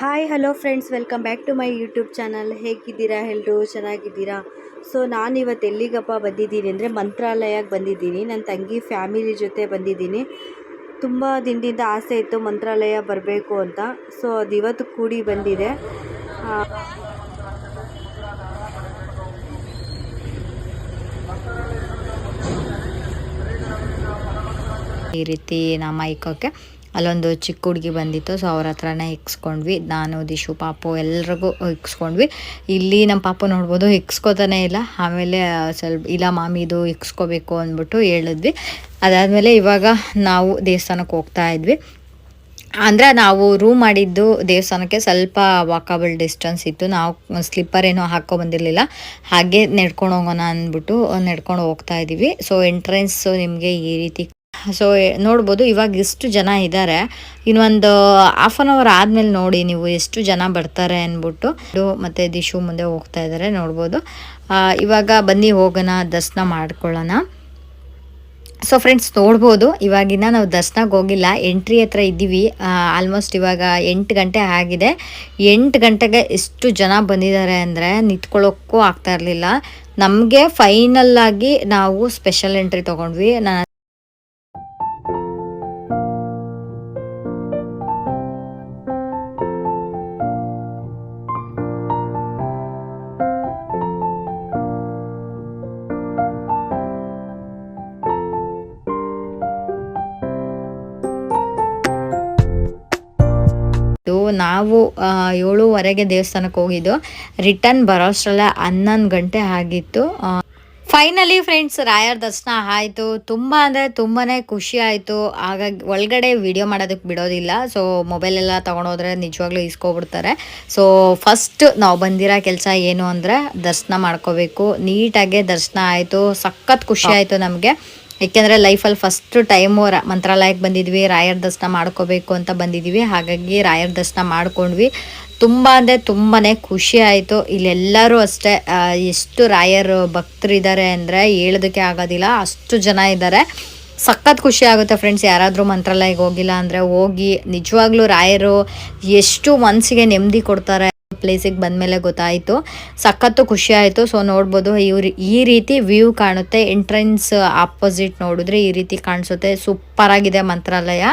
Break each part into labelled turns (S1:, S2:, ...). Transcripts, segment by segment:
S1: Hi hello friends welcome back to my YouTube channel ಹೇಗಿದ್ದೀರಾ ಎಲ್ಲರೂ ಚೆನ್ನಾಗಿದ್ದೀರಾ? ಸೊ ನಾನು ಇವತ್ತು ಎಲ್ಲಿಗಪ್ಪ ಬಂದಿದ್ದೀನಿ ಅಂದರೆ ಮಂತ್ರಾಲಯಕ್ಕೆ ಬಂದಿದ್ದೀನಿ. ನನ್ನ ತಂಗಿ ಫ್ಯಾಮಿಲಿ ಜೊತೆ ಬಂದಿದ್ದೀನಿ. ತುಂಬ ದಿನದಿಂದ ಆಸೆ ಇತ್ತು ಮಂತ್ರಾಲಯ ಬರಬೇಕು ಅಂತ. ಸೊ ಅದು ಇವತ್ತು ಕೂಡಿ ಬಂದಿದೆ.
S2: ಈ ರೀತಿ ನಮ್ಮ ಇಕ್ಕೋಕ್ಕೆ ಅಲ್ಲೊಂದು ಚಿಕ್ಕ ಹುಡುಗಿ ಬಂದಿತ್ತು ಸೊ ಅವ್ರ ಹತ್ರನೇ ಇಕ್ಸ್ಕೊಂಡ್ವಿ. ನಾನು, ದಿಶು, ಪಾಪು ಎಲ್ರಿಗೂ ಇಕ್ಸ್ಕೊಂಡ್ವಿ. ಇಲ್ಲಿ ನಮ್ಮ ಪಾಪು ನೋಡ್ಬೋದು ಇಕ್ಸ್ಕೋತಾನೆ ಇಲ್ಲ. ಆಮೇಲೆ ಸ್ವಲ್ಪ ಇಲ್ಲ ಮಾಮಿ ಇದು ಇಕ್ಸ್ಕೋಬೇಕು ಅಂದ್ಬಿಟ್ಟು ಹೇಳಿದ್ವಿ. ಅದಾದಮೇಲೆ ಇವಾಗ ನಾವು ದೇವಸ್ಥಾನಕ್ಕೆ ಹೋಗ್ತಾ ಇದ್ವಿ. ಅಂದರೆ ನಾವು ರೂಮ್ ಮಾಡಿದ್ದು ದೇವಸ್ಥಾನಕ್ಕೆ ಸ್ವಲ್ಪ ವಾಕಬಲ್ ಡಿಸ್ಟೆನ್ಸ್ ಇತ್ತು. ನಾವು ಸ್ಲಿಪ್ಪರ್ ಏನೋ ಹಾಕೋ ಬಂದಿರಲಿಲ್ಲ. ಹಾಗೆ ನಡ್ಕೊಂಡು ಹೋಗೋಣ ಅಂದ್ಬಿಟ್ಟು ನಡ್ಕೊಂಡು ಹೋಗ್ತಾ ಇದ್ದೀವಿ. ಸೊ ಎಂಟ್ರೆನ್ಸು ನಿಮಗೆ ಈ ರೀತಿ ಸೊ ನೋಡ್ಬೋದು, ಇವಾಗ ಎಷ್ಟು ಜನ ಇದ್ದಾರೆ ಇನ್ನೊಂದು ಹಾಫ್ ಆನ್ ಅವರ್ ಆದಮೇಲೆ ನೋಡಿ ನೀವು ಎಷ್ಟು ಜನ ಬರ್ತಾರೆ ಅಂದ್ಬಿಟ್ಟು. ಮತ್ತು ದಿಶು ಮುಂದೆ ಹೋಗ್ತಾ ಇದ್ದಾರೆ ನೋಡ್ಬೋದು. ಇವಾಗ ಬನ್ನಿ, ಹೋಗೋಣ, ದರ್ಶನ ಮಾಡ್ಕೊಳ್ಳೋಣ. ಸೊ ಫ್ರೆಂಡ್ಸ್ ನೋಡ್ಬೋದು ಇವಾಗಿನ ನಾವು ದರ್ಶನಕ್ಕೆ ಹೋಗಿಲ್ಲ. ಎಂಟ್ರಿ ಹತ್ರ ಇದ್ದೀವಿ. ಆಲ್ಮೋಸ್ಟ್ ಇವಾಗ ಎಂಟು ಗಂಟೆ ಆಗಿದೆ. ಎಂಟು ಗಂಟೆಗೆ ಎಷ್ಟು ಜನ ಬಂದಿದ್ದಾರೆ ಅಂದರೆ ನಿಂತ್ಕೊಳ್ಳೋಕ್ಕೂ ಆಗ್ತಾ ಇರಲಿಲ್ಲ. ನಮಗೆ ಫೈನಲ್ ಆಗಿ ನಾವು ಸ್ಪೆಷಲ್ ಎಂಟ್ರಿ ತೊಗೊಂಡ್ವಿ. ನಾನು ನಾವು ಏಳುವರೆಗೆ ದೇವಸ್ಥಾನಕ್ಕೆ ಹೋಗಿದ್ದು. ರಿಟರ್ನ್ ಬರೋಷ್ಟರಲ್ಲ ಹನ್ನೊಂದು ಗಂಟೆ ಆಗಿತ್ತು. ಫೈನಲಿ ಫ್ರೆಂಡ್ಸ್ ರಾಯರ್ ದರ್ಶನ ಆಯಿತು. ತುಂಬ ಅಂದರೆ ತುಂಬಾ ಖುಷಿ ಆಯಿತು. ಹಾಗಾಗಿ ಒಳಗಡೆ ವಿಡಿಯೋ ಮಾಡೋದಕ್ಕೆ ಬಿಡೋದಿಲ್ಲ. ಸೊ ಮೊಬೈಲೆಲ್ಲ ತೊಗೊಂಡೋದ್ರೆ ನಿಜವಾಗ್ಲೂ ಇಸ್ಕೊಬಿಡ್ತಾರೆ ಸೊ ಫಸ್ಟ್ ನಾವು ಬಂದಿರೋ ಕೆಲಸ ಏನು ಅಂದರೆ ದರ್ಶನ ಮಾಡ್ಕೋಬೇಕು. ನೀಟಾಗೆ ದರ್ಶನ ಆಯಿತು. ಸಖತ್ ಖುಷಿ ಆಯಿತು ನಮಗೆ. ಏಕೆಂದರೆ ಲೈಫಲ್ಲಿ ಫಸ್ಟ್ ಟೈಮು ಮಂತ್ರಾಲಯಕ್ಕೆ ಬಂದಿದ್ವಿ, ರಾಯರ ದರ್ಶನ ಮಾಡ್ಕೋಬೇಕು ಅಂತ ಬಂದಿದ್ವಿ. ಹಾಗಾಗಿ ರಾಯರ ದರ್ಶನ ಮಾಡ್ಕೊಂಡ್ವಿ. ತುಂಬ ಅಂದರೆ ತುಂಬಾ ಖುಷಿ ಆಯಿತು. ಇಲ್ಲೆಲ್ಲರೂ ಅಷ್ಟೇ ಎಷ್ಟು ರಾಯರು ಭಕ್ತರಿದ್ದಾರೆ ಅಂದರೆ ಹೇಳೋದಕ್ಕೆ ಆಗೋದಿಲ್ಲ. ಅಷ್ಟು ಜನ ಇದ್ದಾರೆ. ಸಖತ್ ಖುಷಿ ಆಗುತ್ತೆ ಫ್ರೆಂಡ್ಸ್ ಯಾರಾದರೂ ಮಂತ್ರಾಲಯಕ್ಕೆ ಹೋಗಿಲ್ಲ ಅಂದರೆ ಹೋಗಿ ನಿಜವಾಗ್ಲೂ ರಾಯರು ಎಷ್ಟು ಮನಸ್ಸಿಗೆ ನೆಮ್ಮದಿ ಕೊಡ್ತಾರೆ. ಪ್ಲೇಸಿಗೆ ಬಂದಮೇಲೆ ಗೊತ್ತಾಯಿತು. ಸಖತ್ತು ಖುಷಿ ಆಯಿತು. ಸೊ ನೋಡ್ಬೋದು ಇವ್ರು ಈ ರೀತಿ ವ್ಯೂ ಕಾಣುತ್ತೆ. ಎಂಟ್ರೆನ್ಸ್ ಆಪೋಸಿಟ್ ನೋಡಿದ್ರೆ ಈ ರೀತಿ ಕಾಣಿಸುತ್ತೆ. ಸೂಪರ್ ಆಗಿದೆ ಮಂತ್ರಾಲಯ.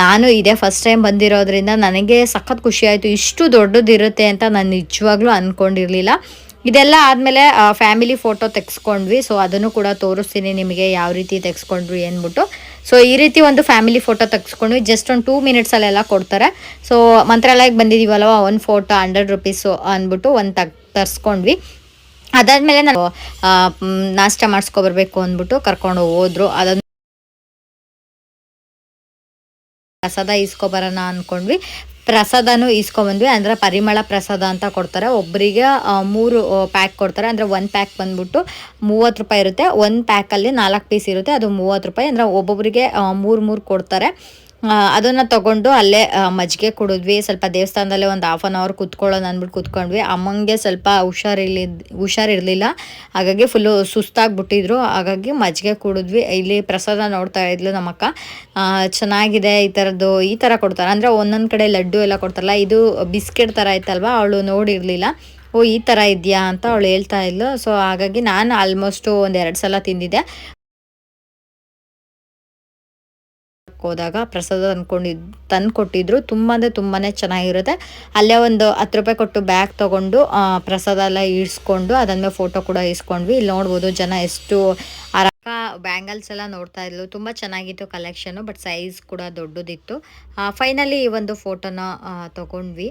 S2: ನಾನು ಇದೇ ಫಸ್ಟ್ ಟೈಮ್ ಬಂದಿರೋದ್ರಿಂದ ನನಗೆ ಸಖತ್ ಖುಷಿ ಆಯಿತು. ಇಷ್ಟು ದೊಡ್ಡದಿರುತ್ತೆ ಅಂತ ನಾನು ನಿಜವಾಗ್ಲೂ ಅಂದ್ಕೊಂಡಿರಲಿಲ್ಲ ಇದೆಲ್ಲ ಆದಮೇಲೆ ಫ್ಯಾಮಿಲಿ ಫೋಟೋ ತೆಗೆಸ್ಕೊಂಡ್ವಿ. ಸೊ ಅದನ್ನು ಕೂಡ ತೋರಿಸ್ತೀನಿ ನಿಮಗೆ ಯಾವ ರೀತಿ ತೆಗೆಸ್ಕೊಂಡ್ವಿ ಅಂದ್ಬಿಟ್ಟು. ಸೊ ಈ ರೀತಿ ಒಂದು ಫ್ಯಾಮಿಲಿ ಫೋಟೋ ತೆಗೆಸ್ಕೊಂಡ್ವಿ ಜಸ್ಟ್ ಒಂದು ಟೂ ಮಿನಿಟ್ಸಲ್ಲೆಲ್ಲ ಕೊಡ್ತಾರೆ. ಸೊ ಮಂತ್ರಾಲಯಕ್ಕೆ ಬಂದಿದ್ದೀವಲ್ವ ಒಂದು ಫೋಟೋ ಹಂಡ್ರೆಡ್ ರುಪೀಸು ಅಂದ್ಬಿಟ್ಟು ಒಂದು ತಗ್, ತರಿಸ್ಕೊಂಡ್ವಿ. ಅದಾದಮೇಲೆ ನಾನು ನಾಷ್ಟ ಮಾಡಿಸ್ಕೊಬರ್ಬೇಕು ಅಂದ್ಬಿಟ್ಟು ಕರ್ಕೊಂಡು ಹೋದ್ರು. ಅದನ್ನು ಪ್ರಸಾದ ಇಸ್ಕೊಬರೋಣ ಅಂದ್ಕೊಂಡ್ವಿ ಪ್ರಸಾದನೂ ಇಸ್ಕೊಂಬಂದ್ವಿ ಅಂದರೆ ಪರಿಮಳ ಪ್ರಸಾದ ಅಂತ ಕೊಡ್ತಾರೆ. ಒಬ್ಬರಿಗೆ ಮೂರು ಪ್ಯಾಕ್ ಕೊಡ್ತಾರೆ. ಅಂದರೆ ಒಂದು ಪ್ಯಾಕ್ ಬಂದ್ಬಿಟ್ಟು ಮೂವತ್ತು ರೂಪಾಯಿ ಇರುತ್ತೆ. ಒಂದು ಪ್ಯಾಕಲ್ಲಿ ನಾಲ್ಕು ಪೀಸ್ ಇರುತ್ತೆ. ಅದು ಮೂವತ್ತು ರೂಪಾಯಿ. ಅಂದರೆ ಒಬ್ಬೊಬ್ಬರಿಗೆ ಮೂರು ಮೂರು ಕೊಡ್ತಾರೆ. ಅದನ್ನ ತಗೊಂಡು ಅಲ್ಲೇ ಮಜ್ಜಿಗೆ ಕುಡಿದ್ವಿ. ಸ್ವಲ್ಪ ದೇವಸ್ಥಾನದಲ್ಲೇ ಒಂದು ಹಾಫ್ ಆನ್ ಅವರ್ ಕುತ್ಕೊಳ್ಳೋಣ ಅಂದ್ಬಿಟ್ಟು ಕುತ್ಕೊಂಡ್ವಿ. ಅಮ್ಮಂಗೆ ಸ್ವಲ್ಪ ಹುಷಾರಿಲ್ಲ ಹುಷಾರಿರಲಿಲ್ಲ ಹಾಗಾಗಿ ಫುಲ್ಲು ಸುಸ್ತಾಗ್ಬಿಟ್ಟಿದ್ರು. ಹಾಗಾಗಿ ಮಜ್ಜಿಗೆ ಕುಡಿದ್ವಿ. ಇಲ್ಲಿ ಪ್ರಸಾದ ನೋಡ್ತಾ ಇದ್ಲು ನಮ್ಮಕ್ಕ. ಚೆನ್ನಾಗಿದೆ ಈ ಥರದ್ದು ಈ ಥರ ಕೊಡ್ತಾರೆ. ಅಂದರೆ ಒಂದೊಂದು ಕಡೆ ಲಡ್ಡು ಎಲ್ಲ ಕೊಡ್ತಾರಲ್ಲ, ಇದು ಬಿಸ್ಕೆಟ್ ಥರ ಇತ್ತಲ್ವ ಅವಳು ನೋಡಿರಲಿಲ್ಲ. ಓ, ಈ ಥರ ಇದೆಯಾ ಅಂತ ಅವಳು ಹೇಳ್ತಾ ಇದ್ಲು. ಸೊ ಹಾಗಾಗಿ ನಾನು ಆಲ್ಮೋಸ್ಟು ಒಂದು ಎರಡು ಸಲ ತಿಂದಿದ್ದೆ. ಹೋದಾಗ ಪ್ರಸಾದ ತಂದ್ಕೊಂಡಿದ್ ತಂದು ಕೊಟ್ಟಿದ್ರು ತುಂಬ ಅಂದರೆ ತುಂಬಾ ಚೆನ್ನಾಗಿರುತ್ತೆ. ಅಲ್ಲೇ ಒಂದು ಹತ್ತು ರೂಪಾಯಿ ಕೊಟ್ಟು ಬ್ಯಾಗ್ ತೊಗೊಂಡು ಪ್ರಸಾದ ಎಲ್ಲ ಇಳಿಸ್ಕೊಂಡು ಅದಾದ್ಮೇಲೆ ಫೋಟೋ ಕೂಡ ಇಸ್ಕೊಂಡ್ವಿ. ಇಲ್ಲಿ ನೋಡ್ಬೋದು ಜನ ಎಷ್ಟು ಅರಕ ಬ್ಯಾಂಗಲ್ಸ್ ಎಲ್ಲ ನೋಡ್ತಾ ಇದ್ಲು. ತುಂಬ ಚೆನ್ನಾಗಿತ್ತು ಕಲೆಕ್ಷನು ಬಟ್ ಸೈಜ್ ಕೂಡ ದೊಡ್ಡದಿತ್ತು. ಫೈನಲಿ ಈ ಒಂದು ಫೋಟೋನ ತೊಗೊಂಡ್ವಿ.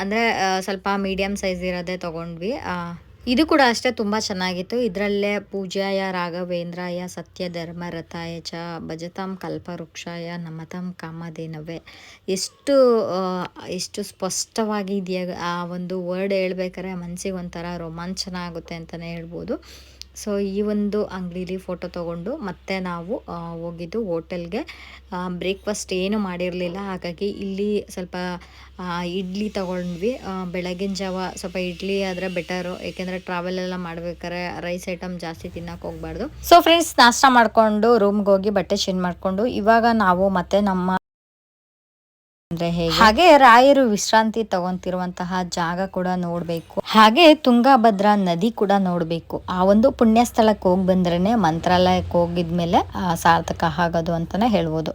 S2: ಅಂದರೆ ಸ್ವಲ್ಪ ಮೀಡಿಯಮ್ ಸೈಜ್ ಇರೋದೇ ತೊಗೊಂಡ್ವಿ. ಇದು ಕೂಡ ಅಷ್ಟೇ ತುಂಬ ಚೆನ್ನಾಗಿತ್ತು. ಇದರಲ್ಲೇ ಪೂಜಾಯ, ರಾಘವೇಂದ್ರಾಯ ಸತ್ಯ ಧರ್ಮರಥಾಯ ಚ, ಭಜತಾಂ ಕಲ್ಪವೃಕ್ಷಾಯ, ನಮತಂ ಕಾಮಧೇನವೇ. ಎಷ್ಟು ಎಷ್ಟು ಸ್ಪಷ್ಟವಾಗಿದೆಯಾ ಆ ಒಂದು ವರ್ಡ್ ಹೇಳ್ಬೇಕಾದ್ರೆ ಮನಸ್ಸಿಗೆ ಒಂಥರ ರೋಮಾಂಚನ ಆಗುತ್ತೆ ಅಂತಲೇ ಹೇಳ್ಬೋದು. ಸೊ ಈ ಒಂದು ಅಂಗಡೀಲಿ ಫೋಟೋ ತೊಗೊಂಡು ಮತ್ತೆ ನಾವು ಹೋಗಿದ್ದು ಹೋಟೆಲ್ಗೆ. ಬ್ರೇಕ್ಫಾಸ್ಟ್ ಏನು ಮಾಡಿರಲಿಲ್ಲ. ಹಾಗಾಗಿ ಇಲ್ಲಿ ಸ್ವಲ್ಪ ಇಡ್ಲಿ ತೊಗೊಂಡ್ವಿ. ಬೆಳಗಿನ ಜಾವ ಸ್ವಲ್ಪ ಇಡ್ಲಿ ಆದರೆ ಬೆಟರು ಟ್ರಾವೆಲ್ ಎಲ್ಲ ಮಾಡ್ಬೇಕಾದ್ರೆ ರೈಸ್ ಐಟಮ್ ಜಾಸ್ತಿ ತಿನ್ನಕ್ಕೆ ಹೋಗ್ಬಾರ್ದು. ಸೊ ಫ್ರೆಂಡ್ಸ್ ನಾಷ್ಟ ಮಾಡಿಕೊಂಡು ರೂಮ್ಗೆ ಹೋಗಿ ಬಟ್ಟೆ ಚೇಂಜ್ ಮಾಡಿಕೊಂಡು ಇವಾಗ ನಾವು ಮತ್ತೆ ನಮ್ಮ ಅಂದ್ರೆ ಹೇಗೆ? ರಾಯರು ವಿಶ್ರಾಂತಿ ತಗೊಂತಿರುವಂತಹ ಜಾಗ ಕೂಡ ನೋಡ್ಬೇಕು. ಹಾಗೆ ತುಂಗಾಭದ್ರಾ ನದಿ ಕೂಡ ನೋಡ್ಬೇಕು. ಆ ಒಂದು ಪುಣ್ಯ ಸ್ಥಳಕ್ಕೆ ಹೋಗಿ ಬಂದ್ರೇನೆ ಮಂತ್ರಾಲಯಕ್ಕೆ ಹೋಗಿದ್ಮೇಲೆ ಸಾರ್ಥಕ ಆಗೋದು ಅಂತಾನೆ ಹೇಳ್ಬೋದು.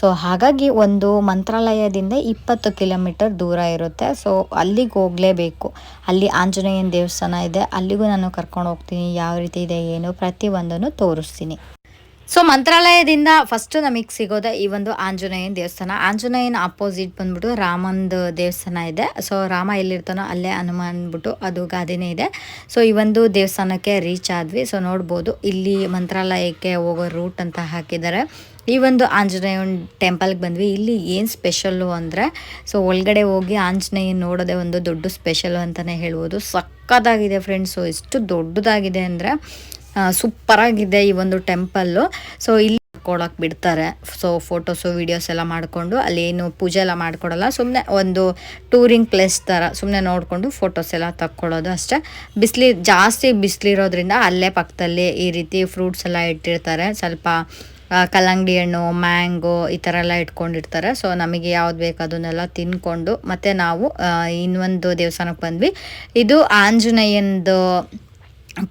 S2: ಸೊ, ಹಾಗಾಗಿ ಒಂದು ಮಂತ್ರಾಲಯದಿಂದ ಇಪ್ಪತ್ತು ಕಿಲೋಮೀಟರ್ ದೂರ ಇರುತ್ತೆ. ಸೊ, ಅಲ್ಲಿಗೆ ಹೋಗಲೇಬೇಕು. ಅಲ್ಲಿ ಆಂಜನೇಯನ ದೇವಸ್ಥಾನ ಇದೆ. ಅಲ್ಲಿಗೂ ನಾನು ಕರ್ಕೊಂಡು ಹೋಗ್ತೀನಿ. ಯಾವ ರೀತಿ ಇದೆ, ಏನು, ಪ್ರತಿಯೊಂದನ್ನು ತೋರಿಸ್ತೀನಿ. ಸೊ ಮಂತ್ರಾಲಯದಿಂದ ಫಸ್ಟ್ ನಮಗೆ ಸಿಗೋದೆ ಈ ಒಂದು ಆಂಜನೇಯನ ದೇವಸ್ಥಾನ. ಆಂಜನೇಯನ ಅಪೋಸಿಟ್ ಬಂದ್ಬಿಟ್ಟು ರಾಮಂದು ದೇವಸ್ಥಾನ ಇದೆ. ಸೊ ರಾಮ ಎಲ್ಲಿರ್ತಾನೋ ಅಲ್ಲೇ ಹನುಮಾನ್ ಅಂದ್ಬಿಟ್ಟು ಅದು ಗಾದಿನೇ ಇದೆ. ಸೊ ಈ ಒಂದು ದೇವಸ್ಥಾನಕ್ಕೆ ರೀಚ್ ಆದ್ವಿ. ಸೊ ನೋಡ್ಬೋದು ಇಲ್ಲಿ ಮಂತ್ರಾಲಯಕ್ಕೆ ಹೋಗೋ ರೂಟ್ ಅಂತ ಹಾಕಿದ್ದಾರೆ. ಈ ಒಂದು ಆಂಜನೇಯನ ಟೆಂಪಲ್ಗೆ ಬಂದ್ವಿ. ಇಲ್ಲಿ ಏನು ಸ್ಪೆಷಲ್ಲು ಅಂದರೆ ಸೊ ಒಳಗಡೆ ಹೋಗಿ ಆಂಜನೇಯನ ನೋಡೋದೇ ಒಂದು ದೊಡ್ಡ ಸ್ಪೆಷಲ್ ಅಂತಲೇ ಹೇಳ್ಬೋದು. ಸಕ್ಕತ್ತಾಗಿದೆ ಫ್ರೆಂಡ್ಸು ಎಷ್ಟು ದೊಡ್ಡದಾಗಿದೆ ಅಂದರೆ ಸೂಪರಾಗಿದೆ ಈ ಒಂದು ಟೆಂಪಲ್ಲು. ಸೊ ಇಲ್ಲಿ ಕೊಡೋಕೆ ಬಿಡ್ತಾರೆ. ಸೊ ಫೋಟೋಸು ವಿಡಿಯೋಸ್ ಎಲ್ಲ ಮಾಡಿಕೊಂಡು ಅಲ್ಲಿ ಏನು ಪೂಜೆ ಎಲ್ಲ ಮಾಡ್ಕೊಡಲ್ಲ. ಸುಮ್ಮನೆ ಒಂದು ಟೂರಿಂಗ್ ಪ್ಲೇಸ್ ಥರ ಸುಮ್ಮನೆ ನೋಡಿಕೊಂಡು ಫೋಟೋಸ್ ಎಲ್ಲ ತಕ್ಕೊಳ್ಳೋದು ಅಷ್ಟೇ. ಬಿಸಿಲಿ, ಜಾಸ್ತಿ ಬಿಸಿಲಿರೋದ್ರಿಂದ ಅಲ್ಲೇ ಪಕ್ಕದಲ್ಲಿ ಈ ರೀತಿ ಫ್ರೂಟ್ಸ್ ಎಲ್ಲ ಇಟ್ಟಿರ್ತಾರೆ. ಸ್ವಲ್ಪ ಕಲ್ಲಂಗಡಿ ಹಣ್ಣು ಮ್ಯಾಂಗೋ ಈ ಥರ ಎಲ್ಲ ಇಟ್ಕೊಂಡಿರ್ತಾರೆ. ಸೊ ನಮಗೆ ಯಾವ್ದು ಬೇಕು ಅದನ್ನೆಲ್ಲ ತಿನ್ಕೊಂಡು ಮತ್ತು ನಾವು ಇನ್ನೊಂದು ದೇವಸ್ಥಾನಕ್ಕೆ ಬಂದ್ವಿ. ಇದು ಆಂಜನೇಯಂದು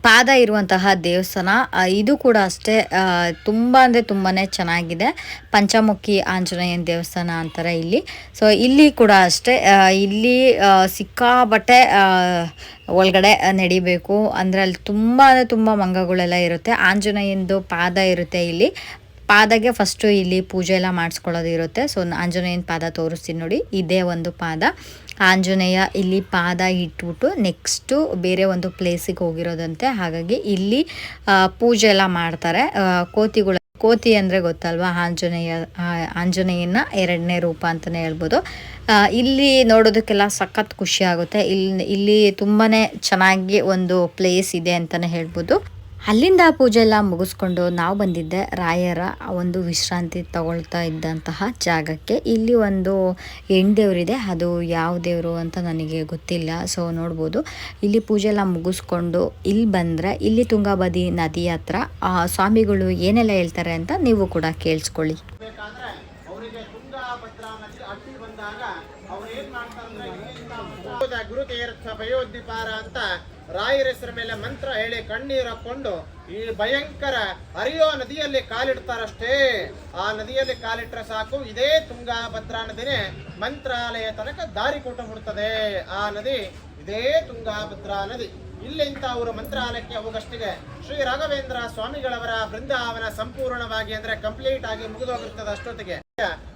S2: ಪಾದ ಇರುವಂತಹ ದೇವಸ್ಥಾನ ಇದು ಕೂಡ ಅಷ್ಟೇ ತುಂಬ ಅಂದರೆ ತುಂಬಾ ಚೆನ್ನಾಗಿದೆ. ಪಂಚಮುಖಿ ಆಂಜನೇಯನ ದೇವಸ್ಥಾನ ಅಂತಾರೆ ಇಲ್ಲಿ. ಸೊ ಇಲ್ಲಿ ಕೂಡ ಅಷ್ಟೇ ಇಲ್ಲಿ ಸಿಕ್ಕಾಬಟ್ಟೆ ಒಳಗಡೆ ನಡಿಬೇಕು. ಅಂದರೆ ಅಲ್ಲಿ ತುಂಬ ಅಂದರೆ ತುಂಬ ಮಂಗಗಳೆಲ್ಲ ಇರುತ್ತೆ. ಆಂಜನೇಯಂದು ಪಾದ ಇರುತ್ತೆ ಇಲ್ಲಿ. ಪಾದಗೆ ಫಸ್ಟು ಇಲ್ಲಿ ಪೂಜೆ ಎಲ್ಲ ಮಾಡಿಸ್ಕೊಳ್ಳೋದು ಇರುತ್ತೆ. ಸೊ ಆಂಜನೇಯನ ಪಾದ ತೋರಿಸ್ತೀನಿ ನೋಡಿ. ಇದೇ ಒಂದು ಪಾದ. ಆಂಜನೇಯ ಇಲ್ಲಿ ಪಾದ ಇಟ್ಬಿಟ್ಟು ನೆಕ್ಸ್ಟು ಬೇರೆ ಒಂದು ಪ್ಲೇಸಿಗೆ ಹೋಗಿರೋದಂತೆ. ಹಾಗಾಗಿ ಇಲ್ಲಿ ಪೂಜೆ ಎಲ್ಲ ಮಾಡ್ತಾರೆ. ಕೋತಿಗಳು, ಕೋತಿ ಅಂದರೆ ಗೊತ್ತಲ್ವಾ? ಆಂಜನೇಯ ಆಂಜನೇಯನ ಎರಡನೇ ರೂಪ ಅಂತಲೇ ಹೇಳ್ಬೋದು. ಇಲ್ಲಿ ನೋಡೋದಕ್ಕೆಲ್ಲ ಸಖತ್ ಖುಷಿ ಆಗುತ್ತೆ. ಇಲ್ಲಿ ಇಲ್ಲಿ ತುಂಬಾ ಚೆನ್ನಾಗಿ ಒಂದು ಪ್ಲೇಸ್ ಇದೆ ಅಂತಲೇ ಹೇಳ್ಬೋದು. ಅಲ್ಲಿಂದ ಪೂಜೆ ಎಲ್ಲ ಮುಗಿಸ್ಕೊಂಡು ನಾವು ಬಂದಿದ್ದೆ ರಾಯರ ಒಂದು ವಿಶ್ರಾಂತಿ ತಗೊಳ್ತಾ ಇದ್ದಂತಹ ಜಾಗಕ್ಕೆ. ಇಲ್ಲಿ ಒಂದು ಹೆಣ್ಣು ದೇವರಿದೆ ಅದು ಯಾವ ದೇವರು ಅಂತ ನನಗೆ ಗೊತ್ತಿಲ್ಲ ಸೊ ನೋಡ್ಬೋದು. ಇಲ್ಲಿ ಪೂಜೆ ಎಲ್ಲ ಮುಗಿಸ್ಕೊಂಡು ಇಲ್ಲಿ ಬಂದರೆ ಇಲ್ಲಿ ತುಂಗಾಬದಿ ನದಿ ಹತ್ರ ಸ್ವಾಮಿಗಳು ಏನೆಲ್ಲ ಹೇಳ್ತಾರೆ ಅಂತ ನೀವು ಕೂಡ ಕೇಳಿಸ್ಕೊಳ್ಳಿ.
S3: ಅಂತ ರಾಯರ ಹೆಸರ ಮೇಲೆ ಮಂತ್ರ ಹೇಳಿ ಕಣ್ಣೀರು ಹಾಕೊಂಡು ಈ ಭಯಂಕರ ಹರಿಯೋ ನದಿಯಲ್ಲಿ ಕಾಲಿಡ್ತಾರಷ್ಟೇ. ಆ ನದಿಯಲ್ಲಿ ಕಾಲಿಟ್ರೆ ಸಾಕು. ಇದೇ ತುಂಗಾ ಭದ್ರಾ ನದಿನೇ ಮಂತ್ರಾಲಯ ತನಕ ದಾರಿ ಕೊಟ್ಟು ಬಿಡ್ತದೆ. ಆ ನದಿ ಇದೇ ತುಂಗಾಭದ್ರಾ ನದಿ. ಇಲ್ಲಿಂದ ಅವರು ಮಂತ್ರಾಲಯಕ್ಕೆ ಹೋಗಷ್ಟಿಗೆ ಶ್ರೀ ರಾಘವೇಂದ್ರ ಸ್ವಾಮಿಗಳವರ ಬೃಂದಾವನ ಸಂಪೂರ್ಣವಾಗಿ ಅಂದ್ರೆ ಕಂಪ್ಲೀಟ್ ಆಗಿ ಮುಗಿದೋಗಿರ್ತದೆ ಅಷ್ಟೊತ್ತಿಗೆ.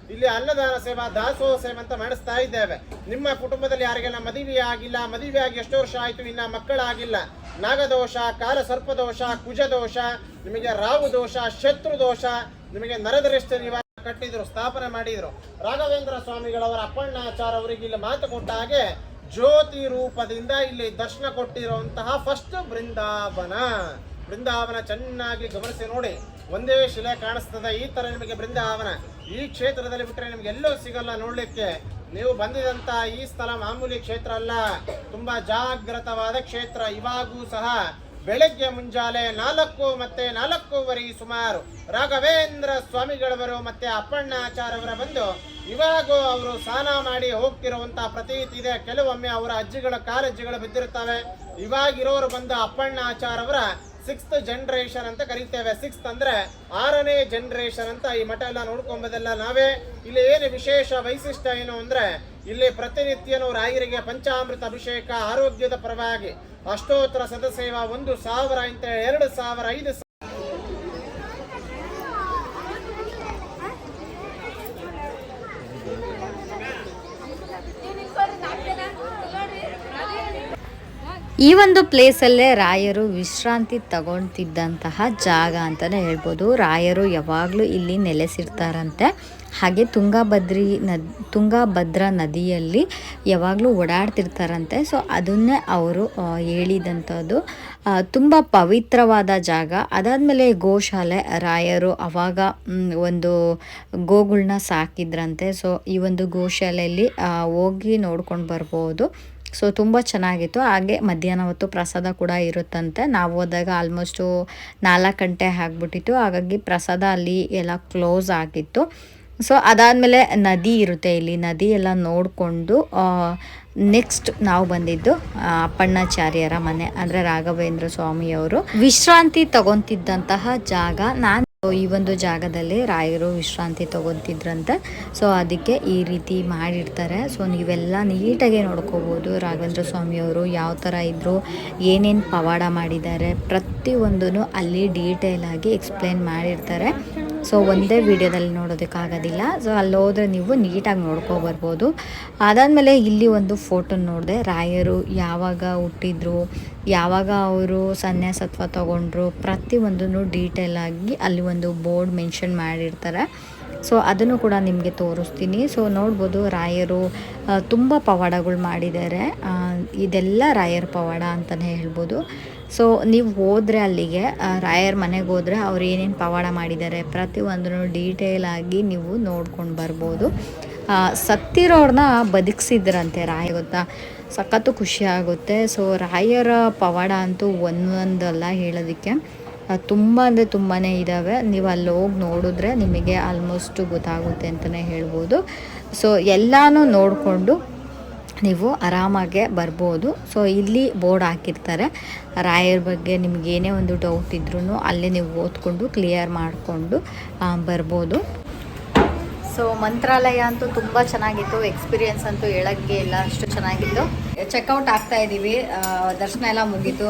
S3: ಇಲ್ಲಿ ಅನ್ನದಾನ ಸೇವಾ, ದಾಸೋಹ ಸೇವೆ ಅಂತ ಮಾಡಿಸ್ತಾ ಇದ್ದೇವೆ. ನಿಮ್ಮ ಕುಟುಂಬದಲ್ಲಿ ಯಾರಿಗೆಲ್ಲ ಮದುವೆ ಆಗಿಲ್ಲ, ಮದುವೆ ಆಗಿ ಎಷ್ಟು ವರ್ಷ ಆಯ್ತು, ಇನ್ನ ಮಕ್ಕಳಾಗಿಲ್ಲ. ನಾಗದೋಷ ಕಾಲ ಸರ್ಪದೋಷ ಕುಜದೋಷ, ನಿಮಗೆ ರಾವು ದೋಷ, ಶತ್ರು ದೋಷ, ನಿಮಗೆ ನರದೃಷ್ಟ ನಿವಾರ ಕಟ್ಟಿದ್ರು, ಸ್ಥಾಪನೆ ಮಾಡಿದ್ರು. ರಾಘವೇಂದ್ರ ಸ್ವಾಮಿಗಳವರ ಅಪ್ಪಣ್ಣಾಚಾರ ಅವರಿಗೆ ಇಲ್ಲಿ ಮಾತು ಕೊಟ್ಟ ಹಾಗೆ ಜ್ಯೋತಿ ರೂಪದಿಂದ ಇಲ್ಲಿ ದರ್ಶನ ಕೊಟ್ಟಿರುವಂತಹ ಫಸ್ಟ್ ಬೃಂದಾವನ. ಬೃಂದಾವನ ಚೆನ್ನಾಗಿ ಗಮನಿಸಿ ನೋಡಿ. ಒಂದೇ ಶಿಲೆ ಕಾಣಿಸ್ತದೆ. ಈ ತರ ನಿಮಗೆ ಬೃಂದಾವನ. ಈ ಕ್ಷೇತ್ರದಲ್ಲಿ ಬಿಟ್ಟರೆ ನಿಮ್ಗೆ ಎಲ್ಲೂ ಸಿಗಲ್ಲ ನೋಡ್ಲಿಕ್ಕೆ. ನೀವು ಬಂದಿದಂತ ಈ ಸ್ಥಳ ಮಾಮೂಲಿ ಕ್ಷೇತ್ರ ಅಲ್ಲ. ತುಂಬಾ ಜಾಗೃತವಾದ ಕ್ಷೇತ್ರ. ಇವಾಗೂ ಸಹ ಬೆಳಗ್ಗೆ ಮುಂಜಾಲೆ ನಾಲ್ಕು ಮತ್ತೆ ನಾಲ್ಕೂವರೆ ಸುಮಾರು ರಾಘವೇಂದ್ರ ಸ್ವಾಮಿಗಳವರು ಮತ್ತೆ ಅಪ್ಪಣ್ಣಾಚಾರ್ಯವರ ಬಂದು ಇವಾಗೂ ಅವರು ಸ್ನಾನ ಮಾಡಿ ಹೋಗ್ತಿರುವಂತಹ ಪ್ರತೀತಿ ಇದೆ. ಕೆಲವೊಮ್ಮೆ ಅವರ ಅಜ್ಜಿಗಳ ಕಾಲಜ್ಜಿಗಳು ಬಿದ್ದಿರ್ತವೆ ಇವಾಗಿರೋರು ಬಂದು ಅಪ್ಪಣ್ಣಾಚಾರ್ಯವರ ಸಿಕ್ಸ್ತ್ ಜನರೇಷನ್ ಅಂತ ಕರೀತೇವೆ. ಸಿಕ್ಸ್ತ್ ಅಂದ್ರೆ ಆರನೇ ಜನರೇಷನ್ ಅಂತ ಈ ಮಠ ಎಲ್ಲ ನೋಡ್ಕೊಂಬೋದೆಲ್ಲ ನಾವೇ. ಇಲ್ಲಿ ಏನು ವಿಶೇಷ ವೈಶಿಷ್ಟ್ಯ ಏನು ಅಂದ್ರೆ, ಇಲ್ಲಿ ಪ್ರತಿನಿತ್ಯನೂ ರಾಯರಿಗೆ ಪಂಚಾಮೃತ ಅಭಿಷೇಕ ಆರೋಗ್ಯದ ಪರವಾಗಿ ಅಷ್ಟೋತ್ತರ ಸದಸೇವಾ ಒಂದು ಸಾವಿರ ಅಂತ ಎರಡು ಸಾವಿರ ಐದು
S2: ಈ ಒಂದು ಪ್ಲೇಸಲ್ಲೇ ರಾಯರು ವಿಶ್ರಾಂತಿ ತಗೊಳ್ತಿದ್ದಂತಹ ಜಾಗ ಅಂತಲೇ ಹೇಳ್ಬೋದು. ರಾಯರು ಯಾವಾಗಲೂ ಇಲ್ಲಿ ನೆಲೆಸಿರ್ತಾರಂತೆ. ಹಾಗೆ ತುಂಗಾಭದ್ರಿ ನದ್, ತುಂಗಾಭದ್ರಾ ನದಿಯಲ್ಲಿ ಯಾವಾಗಲೂ ಓಡಾಡ್ತಿರ್ತಾರಂತೆ. ಸೊ ಅದನ್ನೇ ಅವರು ಹೇಳಿದಂಥದ್ದು. ತುಂಬ ಪವಿತ್ರವಾದ ಜಾಗ. ಅದಾದಮೇಲೆ ಗೋಶಾಲೆ, ರಾಯರು ಅವಾಗ ಒಂದು ಗೋಗಳನ್ನ ಸಾಕಿದ್ರಂತೆ. ಸೊ ಈ ಒಂದು ಗೋಶಾಲೆಯಲ್ಲಿ ಹೋಗಿ ನೋಡ್ಕೊಂಡು ಬರ್ಬೋದು. ಸೊ ತುಂಬ ಚೆನ್ನಾಗಿತ್ತು. ಹಾಗೆ ಮಧ್ಯಾಹ್ನ ಹೊತ್ತು ಪ್ರಸಾದ ಕೂಡ ಇರುತ್ತಂತೆ. ನಾವು ಹೋದಾಗ ಆಲ್ಮೋಸ್ಟು ನಾಲ್ಕು ಗಂಟೆ ಆಗಿಬಿಟ್ಟಿತ್ತು. ಹಾಗಾಗಿ ಪ್ರಸಾದ ಅಲ್ಲಿ ಎಲ್ಲ ಕ್ಲೋಸ್ ಆಗಿತ್ತು. ಸೊ ಅದಾದಮೇಲೆ ನದಿ ಇರುತ್ತೆ ಇಲ್ಲಿ. ನದಿ ಎಲ್ಲ ನೋಡಿಕೊಂಡು ನೆಕ್ಸ್ಟ್ ನಾವು ಬಂದಿದ್ದು ಅಪ್ಪಣ್ಣಾಚಾರ್ಯರ ಮನೆ, ಅಂದರೆ ರಾಘವೇಂದ್ರ ಸ್ವಾಮಿಯವರು. ವಿಶ್ರಾಂತಿ ತಗೊತಿದ್ದಂತಹ ಜಾಗ ನಾನು ಈ ಒಂದು ಜಾಗದಲ್ಲಿ ರಾಯರು ವಿಶ್ರಾಂತಿ ತಗೊತಿದ್ರಂತೆ. ಸೊ ಅದಕ್ಕೆ ಈ ರೀತಿ ಮಾಡಿರ್ತಾರೆ. ಸೊ ನೀವೆಲ್ಲ ನೀಟಾಗಿ ನೋಡ್ಕೋಬೋದು. ರಾಘವೇಂದ್ರ ಸ್ವಾಮಿಯವರು ಯಾವ ಥರ ಇದ್ದರು ಏನೇನು ಪವಾಡ ಮಾಡಿದ್ದಾರೆ ಪ್ರತಿಯೊಂದೂ ಅಲ್ಲಿ ಡೀಟೇಲಾಗಿ ಎಕ್ಸ್ಪ್ಲೇನ್ ಮಾಡಿರ್ತಾರೆ. ಸೊ ಒಂದೇ ವಿಡಿಯೋದಲ್ಲಿ ನೋಡೋದಕ್ಕಾಗೋದಿಲ್ಲ. ಸೊ ಅಲ್ಲಿ ಹೋದರೆ ನೀವು ನೀಟಾಗಿ ನೋಡ್ಕೊ ಬರ್ಬೋದು. ಅದಾದಮೇಲೆ ಇಲ್ಲಿ ಒಂದು ಫೋಟೋ ನೋಡಿದೆ. ರಾಯರು ಯಾವಾಗ ಹುಟ್ಟಿದ್ರು, ಯಾವಾಗ ಅವರು ಸನ್ಯಾಸತ್ವ ತಗೊಂಡ್ರು, ಪ್ರತಿಯೊಂದನ್ನು ಡೀಟೇಲ್ ಆಗಿ ಅಲ್ಲಿ ಒಂದು ಬೋರ್ಡ್ ಮೆನ್ಷನ್ ಮಾಡಿರ್ತಾರೆ. ಸೊ ಅದನ್ನು ಕೂಡ ನಿಮಗೆ ತೋರಿಸ್ತೀನಿ. ಸೊ ನೋಡ್ಬೋದು ರಾಯರು ತುಂಬ ಪವಾಡಗಳು ಮಾಡಿದ್ದಾರೆ. ಇದೆಲ್ಲ ರಾಯರ ಪವಾಡ ಅಂತಲೇ ಹೇಳ್ಬೋದು. ಸೊ ನೀವು ಹೋದರೆ ಅಲ್ಲಿಗೆ ರಾಯರ್ ಮನೆಗೆ ಹೋದರೆ ಅವ್ರು ಏನೇನು ಪವಾಡ ಮಾಡಿದ್ದಾರೆ ಪ್ರತಿಯೊಂದನ್ನು ಡೀಟೇಲ್ ಆಗಿ ನೀವು ನೋಡ್ಕೊಂಡು ಬರ್ಬೋದು. ಸತ್ತಿರೋರನ್ನ ಸತ್ತಿರೋರ್ನ ಬದುಕಿಸಿದ್ರಂತೆ ರಾಯ ಗೊತ್ತಾ? ಸಖತ್ತು ಖುಷಿ ಆಗುತ್ತೆ. ಸೊ ರಾಯರ ಪವಾಡ ಅಂತೂ ಒಂದೊಂದಲ್ಲ ಹೇಳೋದಕ್ಕೆ. ತುಂಬ ಅಂದರೆ ತುಂಬಾ ಇದ್ದಾವೆ ನೀವು ಅಲ್ಲಿ ಹೋಗಿ ನೋಡಿದ್ರೆ ನಿಮಗೆ ಆಲ್ಮೋಸ್ಟ್ ಗೊತ್ತಾಗುತ್ತೆ ಅಂತಲೇ ಹೇಳ್ಬೋದು. ಸೊ ಎಲ್ಲನೂ ನೋಡಿಕೊಂಡು ನೀವು ಆರಾಮಾಗೆ ಬರ್ಬೋದು. ಸೊ ಇಲ್ಲಿ ಬೋರ್ಡ್ ಹಾಕಿರ್ತಾರೆ. ರಾಯರ ಬಗ್ಗೆ ನಿಮ್ಗೆ ಏನೇ ಒಂದು ಡೌಟ್ ಇದ್ರೂ ಅಲ್ಲೇ ನೀವು ಓದ್ಕೊಂಡು ಕ್ಲಿಯರ್ ಮಾಡಿಕೊಂಡು ಬರ್ಬೋದು. ಸೊ ಮಂತ್ರಾಲಯ ಅಂತೂ ತುಂಬ ಚೆನ್ನಾಗಿತ್ತು. ಎಕ್ಸ್ಪೀರಿಯೆನ್ಸ್ ಅಂತೂ ಹೇಳೋಕ್ಕೆ ಇಲ್ಲ, ಅಷ್ಟು ಚೆನ್ನಾಗಿತ್ತು. ಚೆಕ್ಔಟ್ ಆಗ್ತಾ ಇದ್ದೀವಿ ದರ್ಶನ ಎಲ್ಲ ಮುಗೀತು.